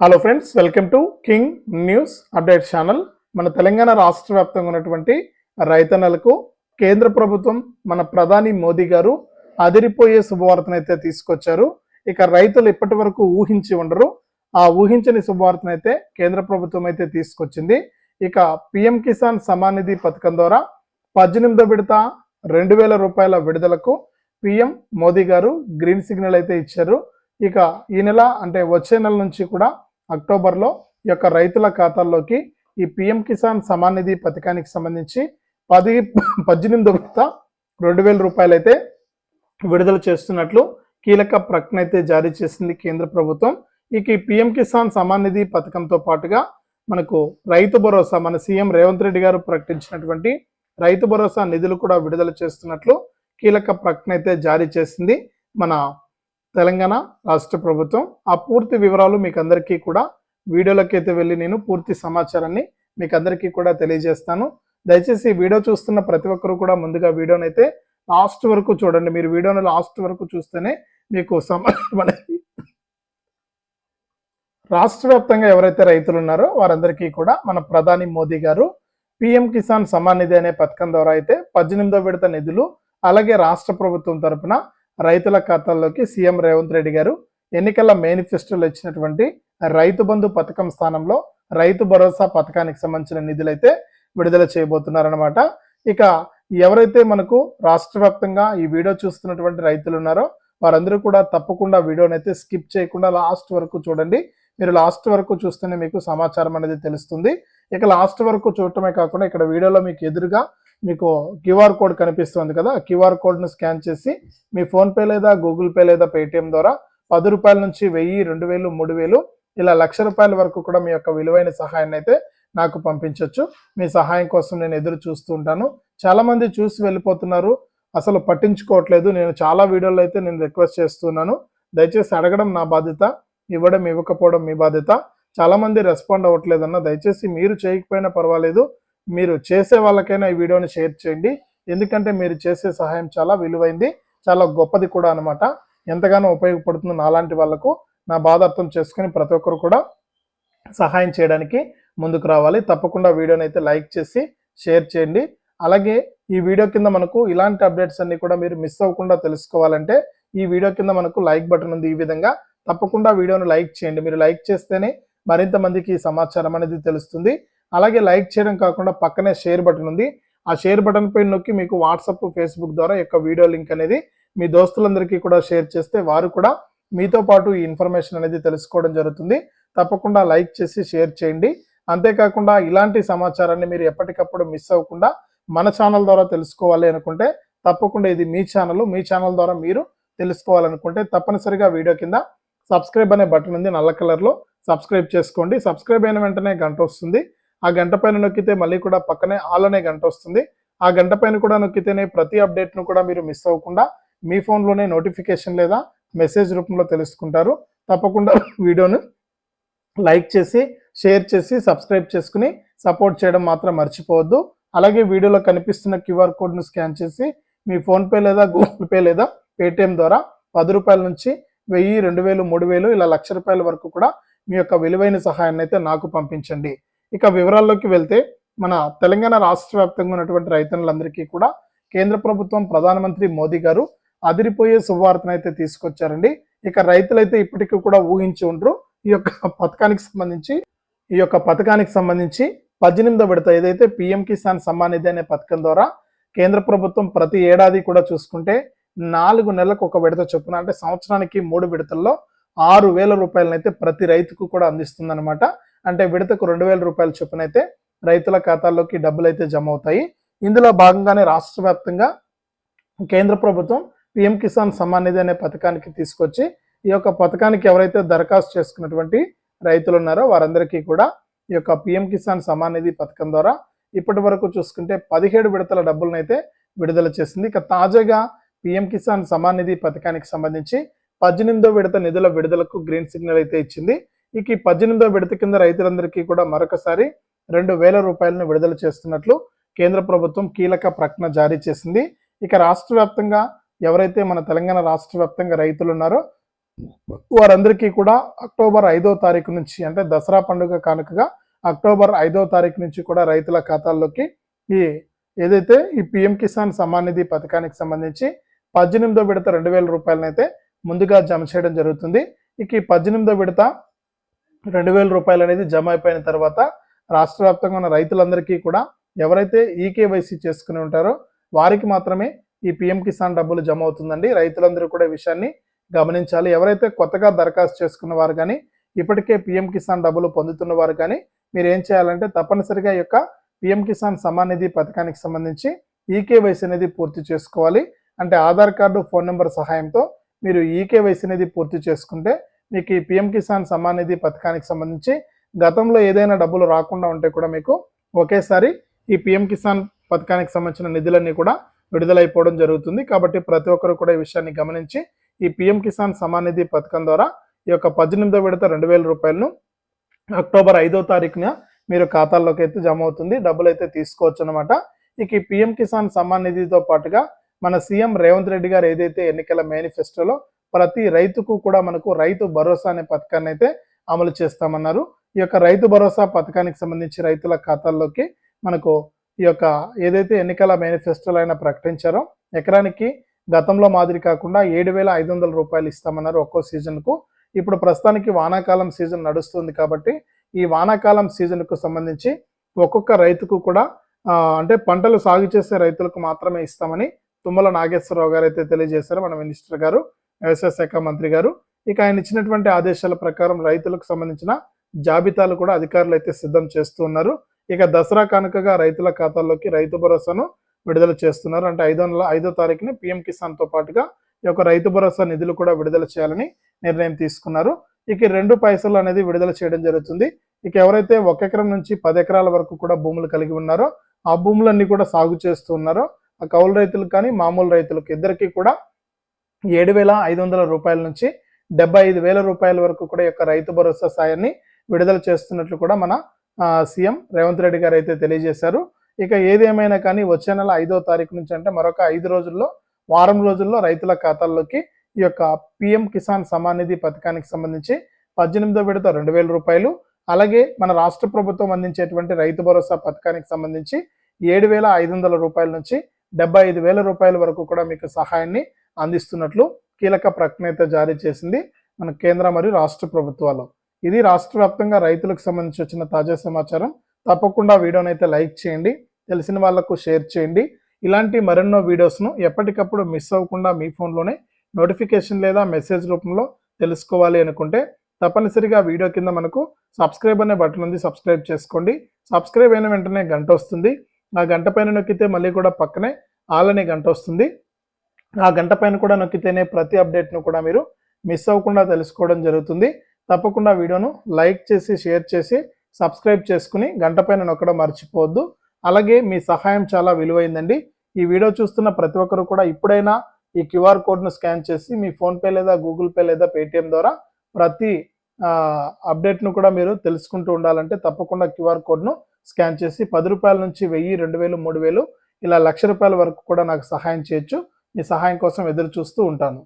Hello friends welcome to king news update channel మన తెలంగాణ రాష్ట్ర వ్యాప్తంగా ఉన్నటువంటి రైతన్నలకు కేంద్ర ప్రభుత్వం మన ప్రధాని మోదీ గారు అదిరిపోయే శుభవార్తనైతే తీసుకొచ్చారు. ఇక రైతులు ఇప్పటి వరకు ఊహించి ఉండరు. ఆ ఊహించని శుభవార్తనైతే కేంద్ర ప్రభుత్వం అయితే తీసుకొచ్చింది. ఇక పిఎం కిసాన్ సమాన్ నిధి పథకం ద్వారా పద్దెనిమిదో విడత రెండు వేల రూపాయల విడుదలకు పిఎం మోదీ గారు గ్రీన్ సిగ్నల్ అయితే ఇచ్చారు. ఇక ఈ నెల అంటే వచ్చే నెల నుంచి కూడా అక్టోబర్లో ఈ యొక్క రైతుల ఖాతాల్లోకి ఈ పిఎం కిసాన్ సమాన్ నిధి పథకానికి సంబంధించి పది పద్దెనిమిది విడత రెండు వేల రూపాయలు అయితే విడుదల చేస్తున్నట్లు కీలక ప్రకటన అయితే జారీ చేసింది కేంద్ర ప్రభుత్వం. ఇక ఈ పిఎం కిసాన్ సమాన్ నిధి పథకంతో పాటుగా మనకు రైతు భరోసా మన సీఎం రేవంత్ రెడ్డి గారు ప్రకటించినటువంటి రైతు భరోసా నిధులు కూడా విడుదల చేస్తున్నట్లు కీలక ప్రకటన అయితే జారీ చేసింది మన తెలంగాణ రాష్ట్ర ప్రభుత్వం. ఆ పూర్తి వివరాలు మీకు అందరికీ కూడా వీడియోలకైతే వెళ్ళి నేను పూర్తి సమాచారాన్ని మీకు అందరికీ కూడా తెలియజేస్తాను. దయచేసి వీడియో చూస్తున్న ప్రతి ఒక్కరు కూడా ముందుగా వీడియోని అయితే లాస్ట్ వరకు చూడండి. మీరు వీడియోని లాస్ట్ వరకు చూస్తేనే మీకు సమాచారం అనేది రాష్ట్ర వ్యాప్తంగా ఎవరైతే రైతులు ఉన్నారో వారందరికీ కూడా మన ప్రధాని మోదీ గారు పిఎం కిసాన్ సమాన్ నిధి అనే పథకం ద్వారా అయితే పద్దెనిమిదో విడత నిధులు అలాగే రాష్ట్ర ప్రభుత్వం తరపున రైతుల ఖాతాల్లోకి సీఎం రేవంత్ రెడ్డి గారు ఎన్నికల మేనిఫెస్టోలో ఇచ్చినటువంటి రైతు బంధు పథకం స్థానంలో రైతు భరోసా పథకానికి సంబంధించిన నిధులైతే విడుదల చేయబోతున్నారనమాట ఇక ఎవరైతే మనకు రాష్ట్ర వ్యాప్తంగా ఈ వీడియో చూస్తున్నటువంటి రైతులు ఉన్నారో వారందరూ కూడా తప్పకుండా వీడియోని అయితే స్కిప్ చేయకుండా లాస్ట్ వరకు చూడండి. మీరు లాస్ట్ వరకు చూస్తేనే మీకు సమాచారం అనేది తెలుస్తుంది. ఇక లాస్ట్ వరకు చూడటమే కాకుండా ఇక్కడ వీడియోలో మీకు ఎదురుగా మీకు క్యూఆర్ కోడ్ కనిపిస్తుంది కదా క్యూఆర్ కోడ్ను స్కాన్ చేసి మీ ఫోన్పే లేదా గూగుల్ పే లేదా పేటిఎం ద్వారా పది రూపాయల నుంచి వెయ్యి రెండు వేలు మూడు వేలు ఇలా లక్ష రూపాయల వరకు కూడా మీ యొక్క విలువైన సహాయాన్ని అయితే నాకు పంపించవచ్చు మీ సహాయం కోసం నేను ఎదురు చూస్తూ ఉంటాను. చాలా మంది చూసి వెళ్ళిపోతున్నారు. అసలు పట్టించుకోవట్లేదు. నేను చాలా వీడియోలో అయితే నేను రిక్వెస్ట్ చేస్తున్నాను. దయచేసి అడగడం నా బాధ్యత ఇవ్వడం ఇవ్వకపోవడం మీ బాధ్యత. చాలా మంది రెస్పాండ్ అవ్వట్లేదన్న దయచేసి మీరు చేయకపోయినా పర్వాలేదు. మీరు చేసే వాళ్ళకైనా ఈ వీడియోని షేర్ చేయండి. ఎందుకంటే మీరు చేసే సహాయం చాలా విలువైంది చాలా గొప్పది కూడా అనమాట ఎంతగానో ఉపయోగపడుతుంది నాలాంటి వాళ్ళకు. నా బాధ అర్థం చేసుకుని ప్రతి ఒక్కరు కూడా సహాయం చేయడానికి ముందుకు రావాలి. తప్పకుండా వీడియోని అయితే లైక్ చేసి షేర్ చేయండి. అలాగే ఈ వీడియో కింద మనకు ఇలాంటి అప్డేట్స్ అన్ని కూడా మీరు మిస్ అవ్వకుండా తెలుసుకోవాలంటే ఈ వీడియో కింద మనకు లైక్ బటన్ ఉంది ఈ విధంగా. తప్పకుండా వీడియోను లైక్ చేయండి. మీరు లైక్ చేస్తేనే మరింత మందికి సమాచారం అనేది తెలుస్తుంది. అలాగే లైక్ చేయడం కాకుండా పక్కనే షేర్ బటన్ ఉంది. ఆ షేర్ బటన్ పైన నొక్కి మీకు వాట్సాప్ ఫేస్బుక్ ద్వారా యొక్క వీడియో లింక్ అనేది మీ దోస్తులందరికీ కూడా షేర్ చేస్తే వారు కూడా మీతో పాటు ఈ ఇన్ఫర్మేషన్ అనేది తెలుసుకోవడం జరుగుతుంది. తప్పకుండా లైక్ చేసి షేర్ చేయండి. అంతేకాకుండా ఇలాంటి సమాచారాన్ని మీరు ఎప్పటికప్పుడు మిస్ అవ్వకుండా మన ఛానల్ ద్వారా తెలుసుకోవాలి అనుకుంటే తప్పకుండా ఇది మీ ఛానల్ మీ ఛానల్ ద్వారా మీరు తెలుసుకోవాలనుకుంటే తప్పనిసరిగా వీడియో కింద సబ్స్క్రైబ్ అనే బటన్ ఉంది నల్ల కలర్లో. సబ్స్క్రైబ్ చేసుకోండి. సబ్స్క్రైబ్ అయిన వెంటనే గంట వస్తుంది. ఆ గంట పైన నొక్కితే మళ్ళీ కూడా పక్కనే ఆల్ అనే గంట వస్తుంది. ఆ గంట పైన కూడా నొక్కితేనే ప్రతి అప్డేట్ను కూడా మీరు మిస్ అవ్వకుండా మీ ఫోన్లోనే నోటిఫికేషన్ లేదా మెసేజ్ రూపంలో తెలుసుకుంటారు. తప్పకుండా వీడియోను లైక్ చేసి షేర్ చేసి సబ్స్క్రైబ్ చేసుకుని సపోర్ట్ చేయడం మాత్రం మర్చిపోవద్దు. అలాగే వీడియోలో కనిపిస్తున్న క్యూఆర్ కోడ్ను స్కాన్ చేసి మీ ఫోన్పే లేదా గూగుల్ పే లేదా పేటిఎం ద్వారా పది రూపాయల నుంచి వెయ్యి రెండు వేలు మూడు వేలు ఇలా లక్ష రూపాయల వరకు కూడా మీ యొక్క విలువైన సహాయాన్ని అయితే నాకు పంపించండి. ఇక వివరాల్లోకి వెళ్తే మన తెలంగాణ రాష్ట్ర వ్యాప్తంగా ఉన్నటువంటి రైతులందరికీ కూడా కేంద్ర ప్రభుత్వం ప్రధానమంత్రి మోదీ గారు అదిరిపోయే శుభవార్తను అయితే తీసుకొచ్చారండి. ఇక రైతులైతే ఇప్పటికీ కూడా ఊహించి ఉండరు. ఈ యొక్క పథకానికి సంబంధించి ఈ యొక్క పథకానికి సంబంధించి పద్దెనిమిదో విడత ఏదైతే పిఎం కిసాన్ సమ్మాన్ నిధి అనే పథకం ద్వారా కేంద్ర ప్రభుత్వం ప్రతి ఏడాది కూడా చూసుకుంటే నాలుగు నెలలకు ఒక విడత చొప్పున అంటే సంవత్సరానికి మూడు విడతల్లో ఆరు వేల రూపాయలనైతే ప్రతి రైతుకు కూడా అందిస్తుందన్నమాట. అంటే విడతకు రెండు వేల రూపాయల చొప్పున అయితే రైతుల ఖాతాల్లోకి డబ్బులు అయితే జమ అవుతాయి ఇందులో భాగంగానే రాష్ట్ర వ్యాప్తంగా కేంద్ర ప్రభుత్వం పిఎం కిసాన్ సమ్మాన్ నిధి అనే పథకానికి తీసుకొచ్చి ఈ యొక్క పథకానికి ఎవరైతే దరఖాస్తు చేసుకున్నటువంటి రైతులు ఉన్నారో వారందరికీ కూడా ఈ యొక్క పిఎం కిసాన్ సమ్మాన్ నిధి పథకం ద్వారా ఇప్పటి వరకు చూసుకుంటే పదిహేడు విడతల డబ్బులను అయితే విడుదల చేసింది. ఇక తాజాగా పిఎం కిసాన్ సమ్మాన్ నిధి పథకానికి సంబంధించి పద్దెనిమిదో విడత నిధుల విడుదలకు గ్రీన్ సిగ్నల్ అయితే ఇచ్చింది. ఇక ఈ పద్దెనిమిదో విడత కింద రైతులందరికీ కూడా మరొకసారి రెండు వేల రూపాయలను విడుదల చేస్తున్నట్లు కేంద్ర ప్రభుత్వం కీలక ప్రకటన జారీ చేసింది. ఇక రాష్ట్ర వ్యాప్తంగా ఎవరైతే మన తెలంగాణ రాష్ట్ర వ్యాప్తంగా రైతులు ఉన్నారో వారందరికీ కూడా అక్టోబర్ ఐదో తారీఖు నుంచి అంటే దసరా పండుగ కానుకగా అక్టోబర్ ఐదో తారీఖు నుంచి కూడా రైతుల ఖాతాల్లోకి ఈ ఏదైతే ఈ పిఎం కిసాన్ సమ్మాన్ నిధి పథకానికి సంబంధించి పద్దెనిమిదో విడత రెండు వేల రూపాయలనైతే ముందుగా జమ చేయడం జరుగుతుంది. ఇక ఈ పద్దెనిమిదో విడత రెండు వేల రూపాయలు అనేది జమ అయిపోయిన తర్వాత రాష్ట్ర వ్యాప్తంగా ఉన్న రైతులందరికీ కూడా ఎవరైతే ఈకేవైసీ చేసుకుని ఉంటారో వారికి మాత్రమే ఈ పిఎం కిసాన్ డబ్బులు జమ అవుతుందండి. రైతులందరూ కూడా ఈ విషయాన్ని గమనించాలి. ఎవరైతే కొత్తగా దరఖాస్తు చేసుకున్న వారు కానీ ఇప్పటికే పిఎం కిసాన్ డబ్బులు పొందుతున్న వారు కానీ మీరు ఏం చేయాలంటే తప్పనిసరిగా యొక్క పిఎం కిసాన్ సమాన్ నిధి పథకానికి సంబంధించి ఈకేవైసీ అనేది పూర్తి చేసుకోవాలి. అంటే ఆధార్ కార్డు ఫోన్ నెంబర్ సహాయంతో మీరు ఈకేవైసీ అనేది పూర్తి చేసుకుంటే మీకు ఈ పిఎం కిసాన్ సమ్మాన్ నిధి పథకానికి సంబంధించి గతంలో ఏదైనా డబ్బులు రాకుండా ఉంటే కూడా మీకు ఒకేసారి ఈ పిఎం కిసాన్ పథకానికి సంబంధించిన నిధులన్నీ కూడా విడుదలైపోవడం జరుగుతుంది. కాబట్టి ప్రతి ఒక్కరు కూడా ఈ విషయాన్ని గమనించి ఈ పిఎం కిసాన్ సమ్మాన్ నిధి పథకం ద్వారా ఈ యొక్క పద్దెనిమిదో విడత రెండు వేల రూపాయలను అక్టోబర్ ఐదో తారీఖున మీరు ఖాతాల్లోకి అయితే జమ అవుతుంది. డబ్బులు అయితే తీసుకోవచ్చు అనమాట ఇక ఈ పిఎం కిసాన్ సమ్మాన్ నిధితో పాటుగా మన సీఎం రేవంత్ రెడ్డి గారు ఏదైతే ఎన్నికల మేనిఫెస్టోలో ప్రతి రైతుకు కూడా మనకు రైతు భరోసా అనే పథకాన్ని అయితే అమలు చేస్తామన్నారు. ఈ యొక్క రైతు భరోసా పథకానికి సంబంధించి రైతుల ఖాతాల్లోకి మనకు ఈ యొక్క ఏదైతే ఎన్నికల మేనిఫెస్టోలో ఆయన ప్రకటించారో ఎకరానికి గతంలో మాదిరి కాకుండా ఏడు వేల ఐదు వందల రూపాయలు ఇస్తామన్నారు ఒక్కో సీజన్కు. ఇప్పుడు ప్రస్తుతానికి వానాకాలం సీజన్ నడుస్తుంది కాబట్టి ఈ వానాకాలం సీజన్కు సంబంధించి ఒక్కొక్క రైతుకు కూడా అంటే పంటలు సాగు చేసే రైతులకు మాత్రమే ఇస్తామని తుమ్మల నాగేశ్వరరావు గారు అయితే తెలియజేశారు మన మినిస్టర్ గారు వ్యవసాయ శాఖ మంత్రి గారు. ఇక ఆయన ఇచ్చినటువంటి ఆదేశాల ప్రకారం రైతులకు సంబంధించిన జాబితాలు కూడా అధికారులు అయితే సిద్ధం చేస్తూ ఉన్నారు. ఇక దసరా కానుకగా రైతుల ఖాతాల్లోకి రైతు భరోసాను విడుదల చేస్తున్నారు. అంటే ఐదో ఐదో తారీఖున పిఎం కిసాన్తో పాటుగా ఈ యొక్క రైతు భరోసా నిధులు కూడా విడుదల చేయాలని నిర్ణయం తీసుకున్నారు. ఇక రెండు పైసలు అనేది విడుదల చేయడం జరుగుతుంది. ఇక ఎవరైతే ఒక ఎకరం నుంచి పది ఎకరాల వరకు కూడా భూములు కలిగి ఉన్నారో ఆ భూములన్నీ కూడా సాగు చేస్తూ ఉన్నారో ఆ కౌలు రైతులకు కానీ మామూలు రైతులకు ఇద్దరికి కూడా ఏడు వేల ఐదు వందల రూపాయల నుంచి డెబ్బై ఐదు వేల రూపాయల వరకు కూడా యొక్క రైతు భరోసా సాయాన్ని విడుదల చేస్తున్నట్లు కూడా మన సీఎం రేవంత్ రెడ్డి గారు అయితే తెలియజేశారు. ఇక ఏది ఏమైనా కానీ వచ్చే నెల ఐదో తారీఖు నుంచి అంటే మరొక ఐదు రోజుల్లో వారం రోజుల్లో రైతుల ఖాతాల్లోకి ఈ యొక్క పిఎం కిసాన్ సమాన్ నిధి పథకానికి సంబంధించి పద్దెనిమిదో విడత రెండు వేల రూపాయలు అలాగే మన రాష్ట్ర ప్రభుత్వం అందించేటువంటి రైతు భరోసా పథకానికి సంబంధించి ఏడు వేల ఐదు వందల రూపాయల నుంచి డెబ్బై ఐదు వేల రూపాయల వరకు కూడా మీకు సహాయాన్ని అందిస్తున్నట్లు కీలక ప్రకటన జారీ చేసింది మన కేంద్ర మరియు రాష్ట్ర ప్రభుత్వాలు. ఇది రాష్ట్ర వ్యాప్తంగా రైతులకు సంబంధించి వచ్చిన తాజా సమాచారం. తప్పకుండా వీడియోని అయితే లైక్ చేయండి తెలిసిన వాళ్ళకు షేర్ చేయండి. ఇలాంటి మరెన్నో వీడియోస్ను ఎప్పటికప్పుడు మిస్ అవ్వకుండా మీ ఫోన్లోనే నోటిఫికేషన్ లేదా మెసేజ్ రూపంలో తెలుసుకోవాలి అనుకుంటే తప్పనిసరిగా వీడియో కింద మనకు సబ్స్క్రైబ్ అనే బటన్ ఉంది సబ్స్క్రైబ్ చేసుకోండి. సబ్స్క్రైబ్ అయిన వెంటనే గంట వస్తుంది. ఆ గంట పైన నొక్కితే మళ్ళీ కూడా పక్కనే ఆల్ అనే గంట వస్తుంది. ఆ గంట పైన కూడా నొక్కితేనే ప్రతి అప్డేట్ను కూడా మీరు మిస్ అవ్వకుండా తెలుసుకోవడం జరుగుతుంది. తప్పకుండా వీడియోను లైక్ చేసి షేర్ చేసి సబ్స్క్రైబ్ చేసుకుని గంట పైన నొక్కడం మర్చిపోవద్దు. అలాగే మీ సహాయం చాలా విలువైందండి. ఈ వీడియో చూస్తున్న ప్రతి ఒక్కరు కూడా ఇప్పుడైనా ఈ క్యూఆర్ కోడ్ను స్కాన్ చేసి మీ ఫోన్పే లేదా గూగుల్ పే లేదా పేటిఎం ద్వారా ప్రతి అప్డేట్ను కూడా మీరు తెలుసుకుంటూ ఉండాలంటే తప్పకుండా క్యూఆర్ కోడ్ను స్కాన్ చేసి పది రూపాయల నుంచి వెయ్యి రెండు వేలు మూడు వేలు ఇలా లక్ష రూపాయల వరకు కూడా నాకు సహాయం చేయొచ్చు. మీ సహాయం కోసం ఎదురు చూస్తూ ఉంటాను.